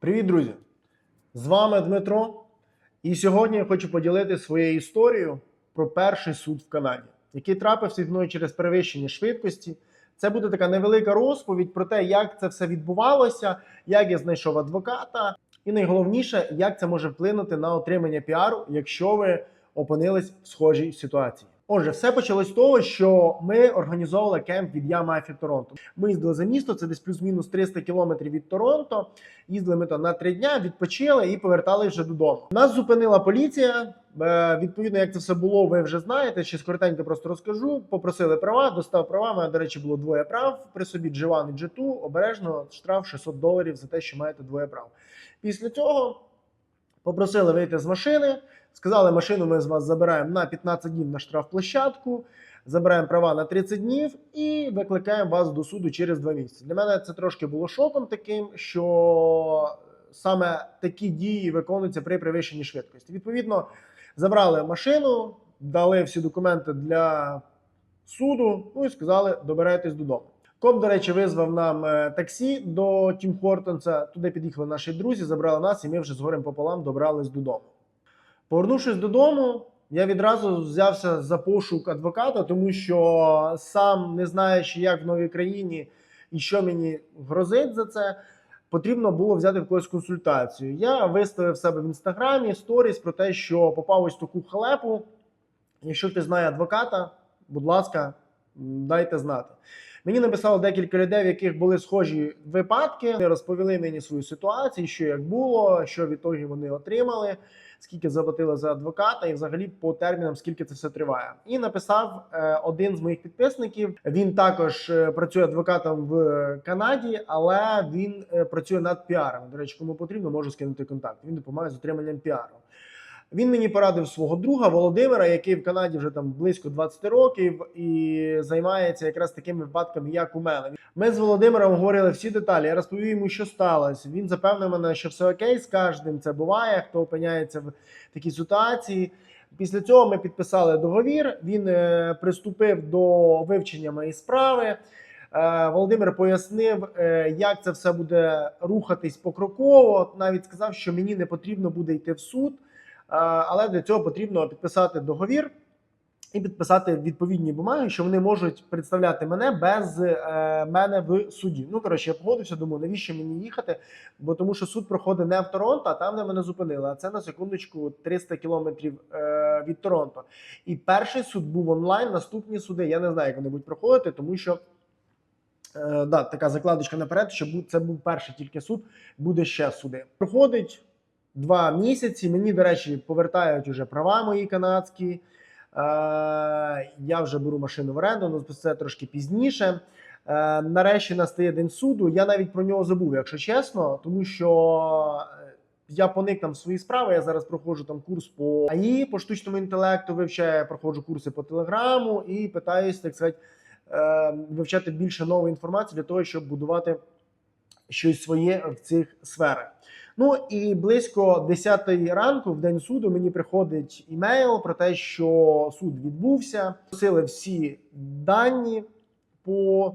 Привіт, друзі! З вами Дмитро. І сьогодні я хочу поділитися своєю історією про перший суд в Канаді, який трапився мною через перевищення швидкості. Це буде така невелика розповідь про те, як це все відбувалося, як я знайшов адвоката, і найголовніше, як це може вплинути на отримання піару, якщо ви опинились в схожій ситуації. Отже, все почалось з того, що ми організовували кемп від Я Мафі Торонто. Ми їздили за місто, це десь плюс-мінус 300 кілометрів від Торонто. Їздили ми там на три дня, відпочили і повертали вже додому. Нас зупинила поліція. Е, Відповідно, як це все було, ви вже знаєте. Ще скоротенько просто розкажу. Попросили права, достав права. Мене, до речі, було двоє прав при собі Дживан і Джету. Обережно штраф 600 доларів за те, що маєте двоє прав. Після цього попросили вийти з машини. Сказали, машину ми з вас забираємо на 15 днів на штрафплощадку, забираємо права на 30 днів і викликаємо вас до суду через 2 місяці. Для мене це трошки було шоком таким, що саме такі дії виконуються при перевищенні швидкості. Відповідно, забрали машину, дали всі документи для суду, ну і сказали, добирайтесь додому. Коп, до речі, визвав нам е, таксі до Тім Хортонса. Туди під'їхали наші друзі, забрали нас, і ми вже з горем пополам добрались додому. Повернувшись додому, я відразу взявся за пошук адвоката, тому що сам не знаючи, як в новій країні і що мені грозить за це, потрібно було взяти в когось консультацію. Я виставив себе в інстаграмі сторіс про те, що попав ось таку халепу. Якщо хтось знає адвоката, будь ласка, дайте знати. Мені написало декілька людей, в яких були схожі випадки. Вони розповіли мені свою ситуацію, що як було, що в ітогі вони отримали, скільки заплатили за адвоката, і взагалі по термінам, скільки це все триває. І написав е, один з моїх підписників. Він також е, працює адвокатом в Канаді, але він е, працює над піаром. До речі, кому потрібно, можу скинути контакт. Він допомагає з отриманням піару. Він мені порадив свого друга Володимира, який в Канаді вже там близько 20 років і займається якраз такими випадками, як у мене. Ми з Володимиром говорили всі деталі. Я розповів йому, що сталося. Він запевнив мене, що все окей з кожним. Це буває, хто опиняється в такій ситуації. Після цього ми підписали договір. Він е, приступив до вивчення моєї справи. Е, Володимир пояснив, е, як це все буде рухатись покроково. Навіть сказав, що мені не потрібно буде йти в суд. Е, але для цього потрібно підписати договір і підписати відповідні бумаги, що вони можуть представляти мене без е, мене в суді. Ну коротше, я погодився, думаю, навіщо мені їхати? Бо тому, що суд проходить не в Торонто, а там, де мене зупинили. А це на секундочку 300 кілометрів е, від Торонто. І перший суд був онлайн. Наступні суди я не знаю, як вони будуть проходити, тому що. Да, така закладочка наперед, що це був перший тільки суд, буде ще суди. Проходить два місяці. Мені, до речі, повертають уже права мої канадські. Е, я вже беру машину в оренду, ну це трошки пізніше. Е, нарешті настає день суду. Я навіть про нього забув, якщо чесно, тому що е, я поник там свої справи. Я зараз проходжу там курс по АІ, по штучному інтелекту, вивчаю, проходжу курси по телеграму і питаюся, так сказати, вивчати більше нової інформації для того, щоб будувати щось своє в цих сферах. Ну і близько 10 ранку, в день суду, мені приходить імейл про те, що суд відбувся. Просили всі дані по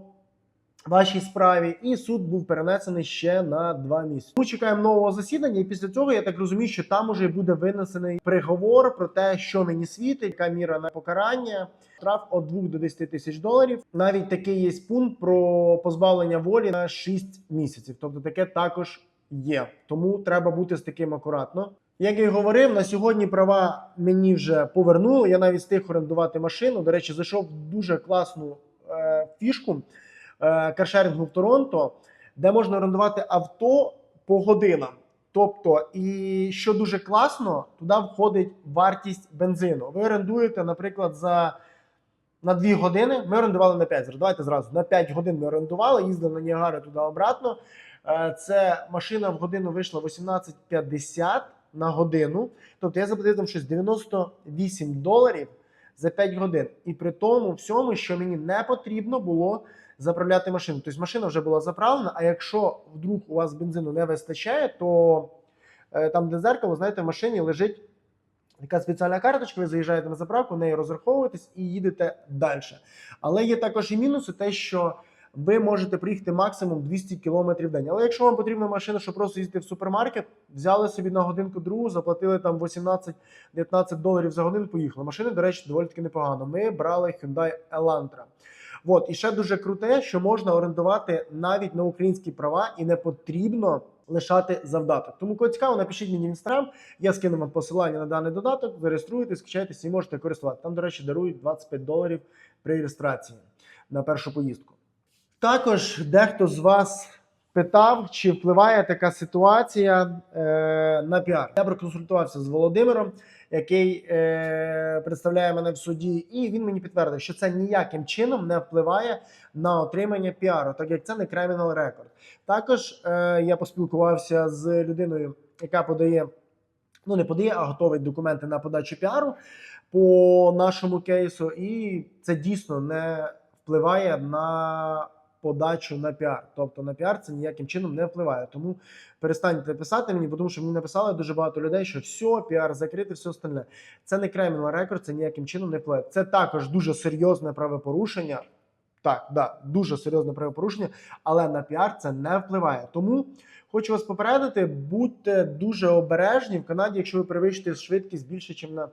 вашій справі, і суд був перенесений ще на два місяці. Ми чекаємо нового засідання, і після цього я так розумію, що там уже буде винесений приговор про те, що мені світить, яка міра на покарання. Штраф від 2 до 10 тисяч доларів. Навіть такий є пункт про позбавлення волі на 6 місяців. Тобто таке також є. Тому треба бути з таким акуратно. Як я й говорив, на сьогодні права мені вже повернули. Я навіть встиг орендувати машину. До речі, зайшов дуже класну е, фішку е, каршерінгу в Торонто, де можна орендувати авто по годинам. Тобто, і що дуже класно, туди входить вартість бензину. Ви орендуєте, наприклад, за на 2 години. Ми орендували на 5. Зараз Давайте зразу на 5 годин ми орендували, їздили на Ніагари туди обратно. Е, Це машина в годину вийшла 18,50 на годину. Тобто я заплатив там щось 98 доларів за 5 годин. І при тому всьому, що мені не потрібно було заправляти машину. Тобто машина вже була заправлена, а якщо вдруг у вас бензину не вистачає, то е, там, де зеркало, знаєте, в машині лежить така спеціальна карточка, ви заїжджаєте на заправку, нею розраховуєтесь і їдете далі. Але є також і мінуси, те, що ви можете проїхати максимум 200 км в день. Але якщо вам потрібна машина, щоб просто їздити в супермаркет, взяли собі на годинку другу, заплатили там 18-19 доларів за годину, поїхали. Машини, до речі, доволі таки непогано. Ми брали Hyundai Elantra. От, і ще дуже круте, що можна орендувати навіть на українські права і не потрібно лишати завдаток. Тому кого цікаво, напишіть мені в інстаграм. Я скину вам посилання на даний додаток. Зареєструєтесь, скачайтеся і можете користувати. Там, до речі, дарують 25 доларів при реєстрації на першу поїздку. Також дехто з вас питав, чи впливає така ситуація е, на піар. Я проконсультувався з Володимиром, який е, представляє мене в суді, і він мені підтвердив, що це ніяким чином не впливає на отримання піару, так як це не кримінал рекорд. Також е, я поспілкувався з людиною, яка подає, ну не подає, а готовить документи на подачу піару по нашому кейсу, і це дійсно не впливає на подачу на піар. Тобто на піар це ніяким чином не впливає. Тому перестаньте писати мені, тому що мені написали дуже багато людей, що все, піар закритий, все остальне. Це не кримінал рекорд, це ніяким чином не впливає. Це також дуже серйозне правопорушення. Так, да, дуже серйозне правопорушення, але на піар це не впливає. Тому хочу вас попередити, будьте дуже обережні в Канаді, якщо ви перевищите швидкість більше, ніж на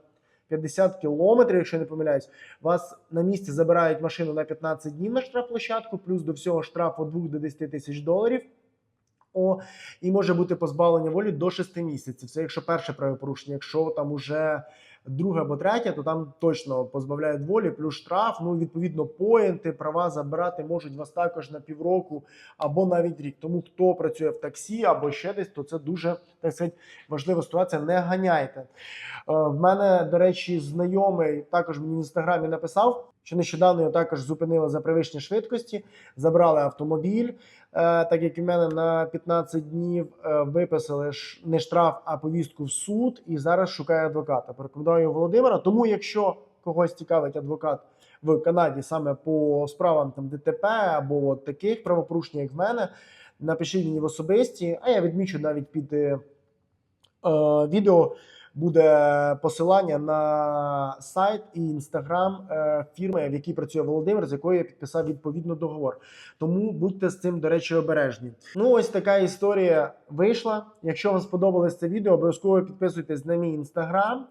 50 кілометрів, якщо не помиляюсь, вас на місці забирають машину на 15 днів на штрафплощадку, плюс до всього штраф від 2 до 10 тисяч доларів. О, і може бути позбавлення волі до 6 місяців. Це якщо перше правопорушення. Якщо там уже друге або третє, то там точно позбавляють волі, плюс штраф. Ну, відповідно, поінти, права забирати можуть вас також на півроку або навіть рік. Тому хто працює в таксі або ще десь, то це дуже так сказати, важлива ситуація. Не ганяйте. Е, В мене, до речі, знайомий також мені в інстаграмі написав, що нещодавно його також зупинили за перевищення швидкості, забрали автомобіль. Е, Так як в мене на 15 днів е, виписали не штраф, а повістку в суд, і зараз шукає адвоката. Порекомендую Володимира. Тому, якщо когось цікавить адвокат в Канаді саме по справам там ДТП або от таких правопорушень, як в мене, напишіть мені в особисті, а я відмічу навіть під е, е, відео буде посилання на сайт і інстаграм е, фірми, в якій працює Володимир, з якою я підписав відповідно договор. Тому будьте з цим, до речі, обережні. Ну, ось така історія вийшла. Якщо вам сподобалось це відео, обов'язково підписуйтесь на мій інстаграм.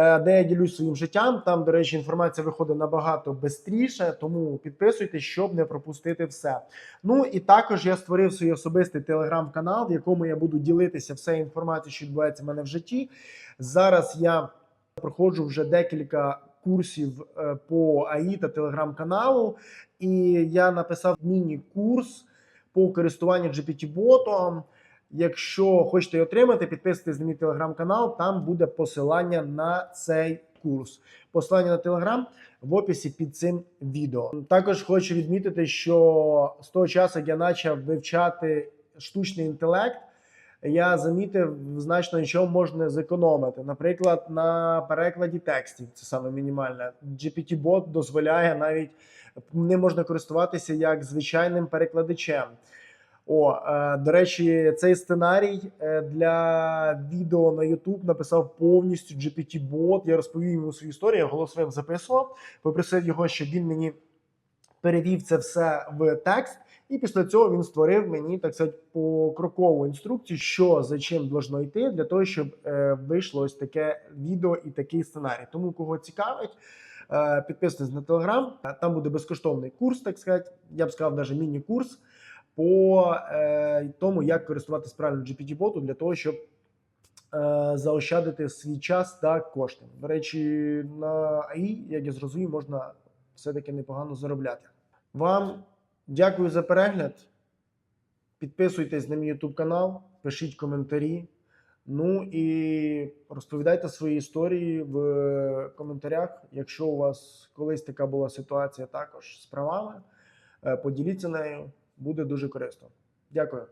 Е, Де я ділюсь своїм життям. Там, до речі, інформація виходить набагато швидше, тому підписуйтесь, щоб не пропустити все. Ну і також я створив свій особистий телеграм-канал, в якому я буду ділитися все інформацією, що відбувається в мене в житті. Зараз я проходжу вже декілька курсів е, по АІ та телеграм-каналу, і я написав міні-курс по користуванню GPT-ботом. Якщо хочете його отримати, підписуйтесь на мій телеграм-канал, там буде посилання на цей курс. Посилання на телеграм в описі під цим відео. Також хочу відмітити, що з того часу, як я почав вивчати штучний інтелект, я замітив значно, що можна зекономити. Наприклад, на перекладі текстів, це саме мінімальне. GPT-бот дозволяє навіть не можна користуватися як звичайним перекладачем. О, е, до речі, цей сценарій е, для відео на YouTube написав повністю GPT-бот. Я розповів йому свою історію, я голосовим записував, попросив його, щоб він мені перевів це все в текст. І після цього він створив мені так сказати, покрокову інструкцію, що за чим должно йти, для того, щоб е, вийшло ось таке відео і такий сценарій. Тому кого цікавить, е, підписуйтесь на телеграм. Там буде безкоштовний курс, так сказати. Я б сказав, навіть міні-курс по е, тому, як користуватися правильно GPT-боту для того, щоб е, заощадити свій час та кошти. До речі, на АІ, як я зрозумів, можна все-таки непогано заробляти. Вам дякую за перегляд. Підписуйтесь на мій YouTube канал, пишіть коментарі. Ну і розповідайте свої історії в коментарях. Якщо у вас колись така була ситуація також з правами, е, поділіться нею, буде дуже корисно. Дякую.